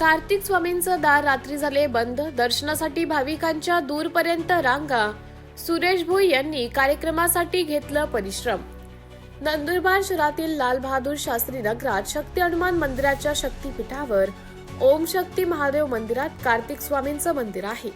कार्तिक स्वामींचं दार रात्री झाले बंद. दर्शनासाठी भाविकांच्या दूरपर्यंत रांगा. सुरेश भोई यांनी कार्यक्रमासाठी घेतलं परिश्रम. नंदुरबार शहरातील लाल बहादूर शास्त्री नगरात शक्ती हनुमान मंदिराच्या शक्तीपीठावर ओम शक्ती महादेव मंदिरात कार्तिक स्वामींचं मंदिर आहे.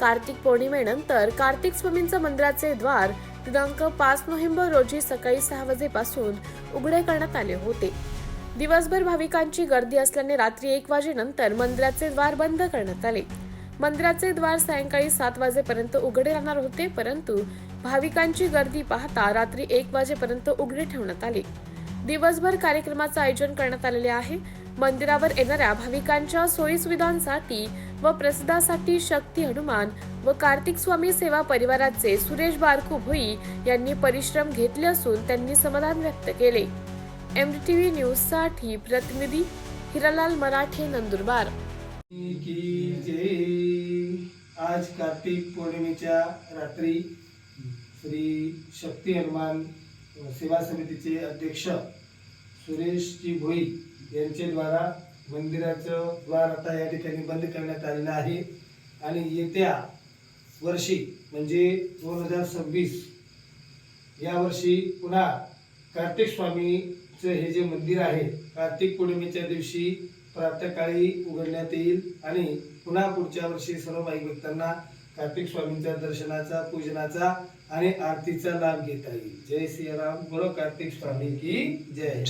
कार्तिक पौर्णिमेनंतर कार्तिक स्वामींचं मंदिराचे द्वार दिनांक पाच नोव्हेंबर रोजी सकाळी सहा वाजेपासून उघडे करण्यात आले होते. दिवसभर भाविकांची गर्दी असल्याने रात्री एक वाजेनंतर मंदिराचे द्वार बंद करण्यात आले. मंदिराचे द्वार सायंकाळी सात वाजेपर्यंत उघडे राहणार होते परंतु भाविकांची गर्दी पाहता रात्री एक वाजेपर्यंत उघडे ठेवण्यात आले. दिवसभर कार्यक्रमाचं आयोजन करण्यात आलेले आहे. मंदिरावर येणाऱ्या भाविकांच्या सोयीसुविधांसाठी व प्रसिद्धासाठी शक्ती हनुमान व कार्तिक स्वामी सेवा परिवाराचे सुरेश बारकू भुई यांनी परिश्रम घेतले असून त्यांनी समाधान व्यक्त केले. एम डी टी न्यूजसाठी प्रतिनिधी हिरालाल मराठे नंदुरबार. आज कार्तिक पौर्णिमेच्या रात्री श्री शक्ती हनुमान सेवा समितीचे अध्यक्ष सुरेशजी भोई यांच्याद्वारा मंदिराचं द्वार आता या ठिकाणी बंद करण्यात आलेलं आहे. आणि येत्या वर्षी म्हणजे दोन हजार सव्वीस या वर्षी पुन्हा कार्तिक स्वामी हे जे मंदिर आहे कार्तिक पौर्णिमेच्या दिवशी प्रातःकाळी उघडण्यात येईल आणि पुन्हा पुढच्या वर्षी सर्व भाई भक्तांना कार्तिक स्वामींच्या दर्शनाचा पूजनाचा आणि आरतीचा लाभ घेता येईल. जय श्रीराम बोलो कार्तिक स्वामी की जय.